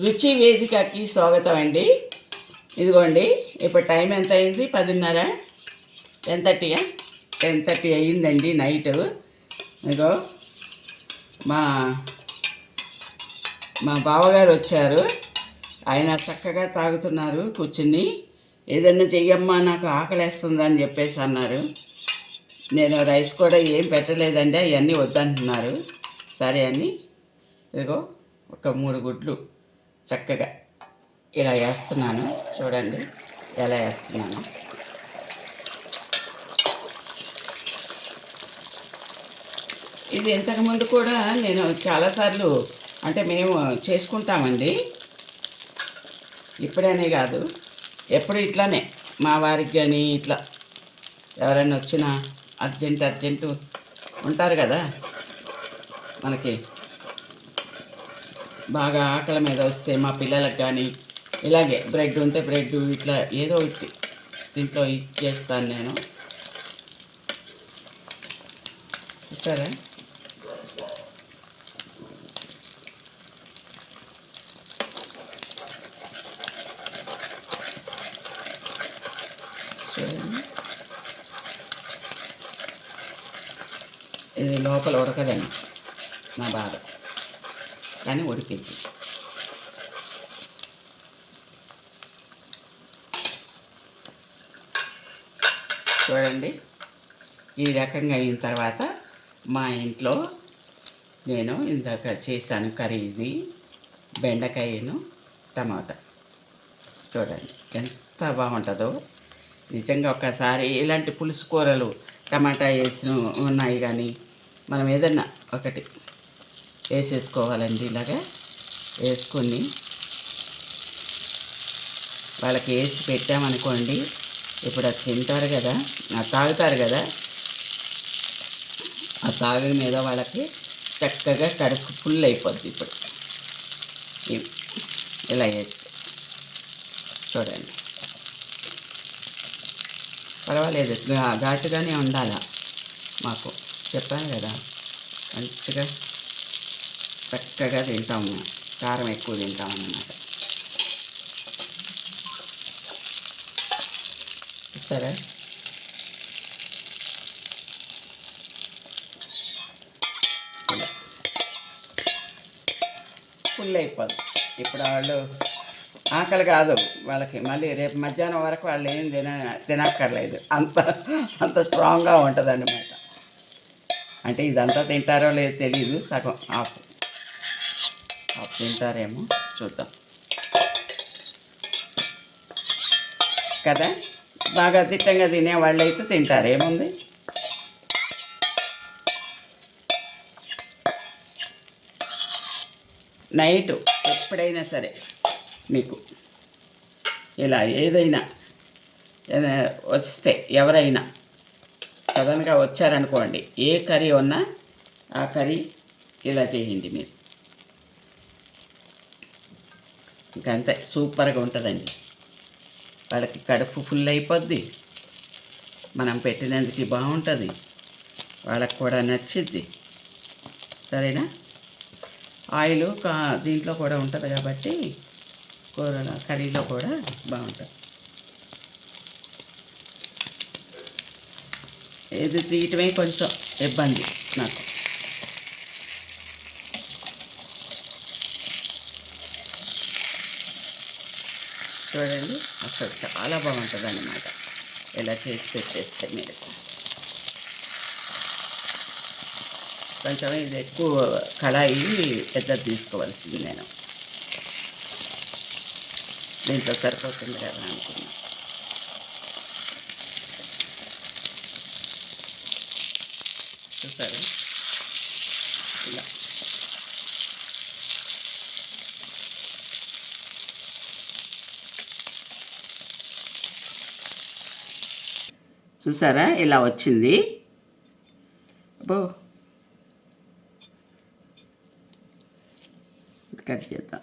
రుచి వేదికకి స్వాగతం అండి ఇదిగోండి ఇప్పుడు టైం ఎంత అయింది పదిన్నర. టెన్ థర్టీయా టెన్ థర్టీ అయ్యిందండి నైట్. ఇదిగో మా మా బావగారు వచ్చారు. ఆయన చక్కగా తాగుతున్నారు కూర్చుని. ఏదన్నా చెయ్యమ్మా నాకు ఆకలేస్తుంది అని చెప్పేసి అన్నారు. నేను రైస్ కూడా ఏం పెట్టలేదండి అవన్నీ వద్దంటున్నారు. సరే అని. ఇదిగో ఒక మూడు గుడ్లు. చక్కగా ఇలా వేస్తున్నాను. చూడండి ఎలా వేస్తున్నాను. ఇది ఇంతకుముందు కూడా నేను చాలాసార్లు అంటే మేము చేసుకుంటామండి. ఇప్పుడనే కాదు ఎప్పుడు ఇట్లానే మా వారికి కానీ ఇట్లా ఎవరైనా వచ్చినా అర్జెంట్ అర్జెంటు ఉంటారు కదా మనకి. బాగా ఆకలి మీద వస్తే మా పిల్లలకు కానీ ఇలాగే బ్రెడ్ ఉంటే బ్రెడ్ ఇట్లా ఏదో ఒకటి దీంట్లో ఇచ్చేస్తాను నేను. సరే ఇది లోపల ఉడకదండి నా బాధ కానీ ఉడికింది చూడండి ఈ రకంగా అయిన తర్వాత మా ఇంట్లో నేను ఇందాక చేశాను కర్రీ ఇది బెండకాయను టమాటా. చూడండి ఎంత బాగుంటుందో. నిజంగా ఒకసారి ఇలాంటి పులుసు కూరలు టమాటా వేసిన ఉన్నాయి కానీ మనం ఏదన్నా ఒకటి వేసేసుకోవాలండి ఇలాగా. వేసుకొని వాళ్ళకి వేసి పెట్టామనుకోండి ఇప్పుడు అది తింటారు కదా ఆ తాగుతారు కదా ఆ తాగిన మీద వాళ్ళకి చక్కగా కడుపు ఫుల్ అయిపోద్ది ఇప్పుడు. ఇలా వేస్తే. చూడండి. పర్వాలేదు ఘాటుగానే ఉండాలా మాకు. చెప్పాను కదా మంచిగా చక్కగా తింటాము. కారం ఎక్కువ తింటాం అన్నమాట. సరే ఫుల్ అయిపోదు. ఇప్పుడు వాళ్ళు ఆకలి కాదు వాళ్ళకి. మళ్ళీ రేపు మధ్యాహ్నం వరకు వాళ్ళు ఏం తిన తినక్కర్లేదు. అంత అంత స్ట్రాంగ్గా ఉంటుంది అన్నమాట అంటే ఇదంతా తింటారో లేదో తెలియదు సగం ఆఫ్ తింటారేమో చూద్దాం. కదా? బాగా తిట్టంగా తినే వాళ్ళు అయితే తింటారు. ఏముంది? నైట్ ఎప్పుడైనా సరే మీకు ఇలా ఏదైనా ఏదైనా వస్తే ఎవరైనా సడన్గా వచ్చారనుకోండి ఏ కర్రీ ఉన్నా ఆ కర్రీ ఇలా చేయండి మీరు. ఇంకా అంతే సూపర్గా ఉంటుందండి. వాళ్ళకి కడుపు ఫుల్ అయిపోద్ది. మనం పెట్టినందుకు బాగుంటుంది. వాళ్ళకి కూడా నచ్చిద్ది. సరేనా? ఆయిల్ కా దీంట్లో కూడా ఉంటుంది కాబట్టి కూరలో కర్రీలో కూడా బాగుంటుంది. ఇది తీయటమే కొంచెం ఇబ్బంది నాకు. చూడండి. అసలు చాలా బాగుంటుంది అన్నమాట ఇలా చేసి పెట్టేస్తే మీరు కొంచెం ఇది ఎక్కువ కళాయి పెద్ద తీసుకోవాల్సింది నేను. దీంతో సరిపోతుంది కదా అనుకున్నా. చూసారు? ఇలా. చూసారా? ఇలా వచ్చింది. అబ్బో. కట్ చేద్దాం.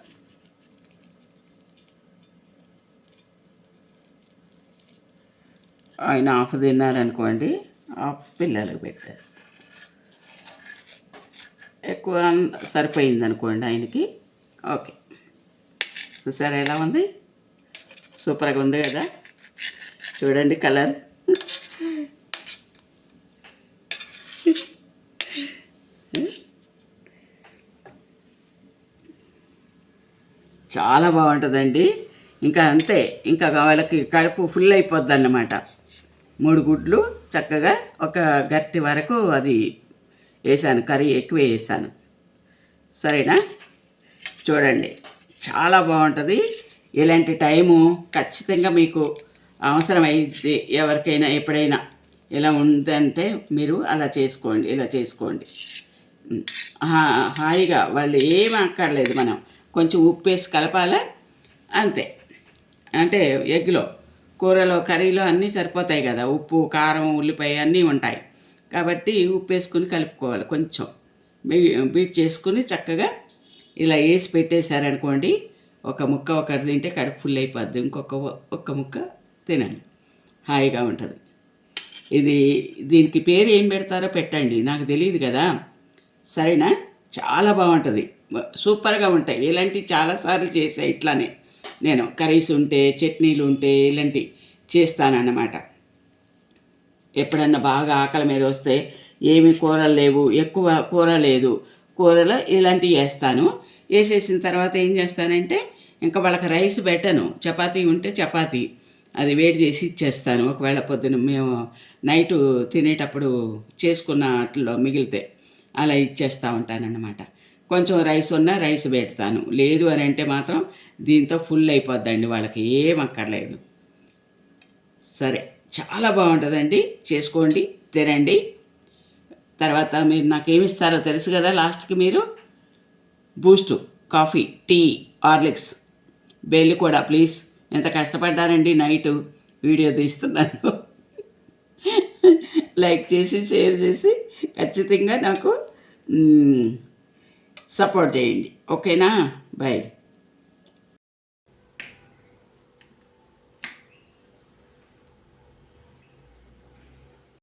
ఆయన ఆఫ్ తిన్నారనుకోండి హాఫ్ పిల్లలకు పెట్టేస్తాం ఎక్కువ సరిపోయింది అనుకోండి ఆయనకి. ఓకే చూసారా ఎలా ఉంది? సూపర్గా ఉంది కదా? చూడండి కలర్ చాలా బాగుంటుందండి. ఇంకా అంతే ఇంకా వాళ్ళకి కడుపు ఫుల్ అయిపోద్ది అన్నమాట మూడు గుడ్లు చక్కగా ఒక గట్టి వరకు అది వేసాను కర్రీ ఎక్కువ వేసాను. సరేనా? చూడండి చాలా బాగుంటుంది. ఇలాంటి టైము ఖచ్చితంగా మీకు అవసరమైంది ఎవరికైనా ఎప్పుడైనా ఇలా ఉందంటే మీరు అలా చేసుకోండి ఇలా చేసుకోండి. హాయిగా వాళ్ళు ఏం అక్కర్లేదు మనం. కొంచెం ఉప్పు వేసి కలపాలా? అంతే. అంటే ఎగ్లో కూరలో కర్రీలో అన్నీ సరిపోతాయి కదా. ఉప్పు కారం ఉల్లిపాయ అన్నీ ఉంటాయి. కాబట్టి ఉప్పు వేసుకుని కలుపుకోవాలి కొంచెం. బీట్ చేసుకుని చక్కగా ఇలా వేసి పెట్టేశారనుకోండి ఒక ముక్క ఒకరు తింటే కడుపు ఫుల్ అయిపోద్ది. ఇంకొక ఒక్క ముక్క తినండి హాయిగా ఉంటుంది. ఇది దీనికి పేరు ఏం పెడతారో పెట్టండి. నాకు తెలియదు కదా. సరేనా? చాలా బాగుంటుంది. సూపర్గా ఉంటాయి. ఇలాంటివి చాలాసార్లు చేసా ఇట్లానే. నేను కర్రీస్ ఉంటే చట్నీలు ఉంటే ఇలాంటివి చేస్తానన్నమాట. ఎప్పుడన్నా బాగా ఆకలి మీద వస్తే ఏమి కూరలు లేవు ఎక్కువ కూర లేదు. కూరలో ఇలాంటివి వేస్తాను వేసేసిన తర్వాత ఏం చేస్తానంటే ఇంకా వాళ్ళకి రైస్ పెట్టను. చపాతీ ఉంటే చపాతీ. అది వేడి చేసి ఇచ్చేస్తాను. ఒకవేళ పొద్దున మేము నైట్ తినేటప్పుడు చేసుకున్న వాటిలో మిగిలితే అలా ఇచ్చేస్తూ ఉంటానన్నమాట. కొంచెం రైస్ ఉన్నా రైస్ పెడతాను. లేదు అని అంటే మాత్రం దీంతో ఫుల్ అయిపోద్దండి వాళ్ళకి ఏం అక్కర్లేదు. సరే చాలా బాగుంటుందండి. చేసుకోండి తినండి. తర్వాత మీరు నాకు ఇస్తారో తెలుసు కదా లాస్ట్కి మీరు? Boost coffee tea Horlicks. Bell కూడా ప్లీజ్. ఎంత కష్టపడ్డానండి నైట్ వీడియో తీస్తున్నాను లైక్ చేసి షేర్ చేసి ఖచ్చితంగా నాకు సపోర్ట్ చేయండి. ఓకేనా? బాయ్